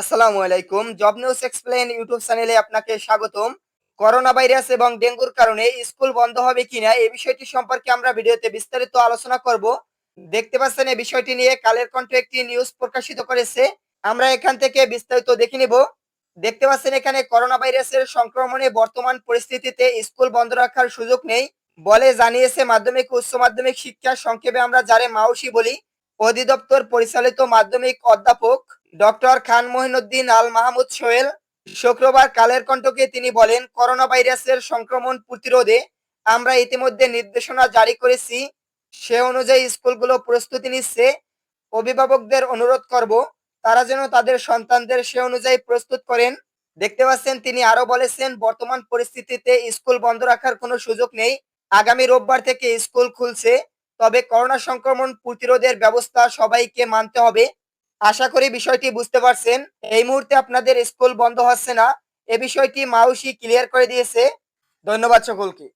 আসসালামু আলাইকুম। Job news explain YouTube চ্যানেলে আপনাকে স্বাগতম। করোনা ভাইরাস এবং ডেঙ্গুর কারণে স্কুল বন্ধ হবে কিনা এই বিষয়টি সম্পর্কে আমরা ভিডিওতে বিস্তারিত আলোচনা করব। দেখতে পাচ্ছেন এই বিষয়টি নিয়ে কালের কণ্ঠ একটি নিউজ প্রকাশিত করেছে। আমরা এখান থেকে বিস্তারিত দেখে নিব। দেখতে পাচ্ছেন এখানে করোনা ভাইরাসের সংক্রমণে বর্তমান পরিস্থিতিতে স্কুল বন্ধ রাখার সুযোগ নেই বলে জানিয়েছে মাধ্যমিক উচ্চ মাধ্যমিক শিক্ষা সংক্ষেপে আমরা যারে মাউসি বলি, অধিদপ্তর পরিচালিত মাধ্যমিক অধ্যাপক ডক্টর খান মহিনুদ্দিন আল মাহমুদ সোহেল শুক্রবার কালের কণ্ঠকে তিনি বলেন করোনা ভাইরাসের সংক্রমণ প্রতিরোধে আমরা ইতিমধ্যে নির্দেশনা জারি করেছি। সে অনুযায়ী স্কুলগুলো প্রস্তুতি নিচ্ছে। অভিভাবকদের অনুরোধ করব, তারা যেন তাদের সন্তানদের সে অনুযায়ী প্রস্তুত করেন। দেখতে পাচ্ছেন, তিনি আরও বলেছেন, বর্তমান পরিস্থিতিতে স্কুল বন্ধ রাখার কোনো সুযোগ নেই। আগামী রোববার থেকে স্কুল খুলছে। তবে করোনা সংক্রমণ প্রতিরোধের ব্যবস্থা সবাইকে মানতে হবে। আশা করি বিষয়টি বুঝতে পারছেন। এই মুহূর্তে আপনাদের স্কুল বন্ধ হচ্ছে না। এ বিষয়টি মাউসি ক্লিয়ার করে দিয়েছে। ধন্যবাদ সকলকে।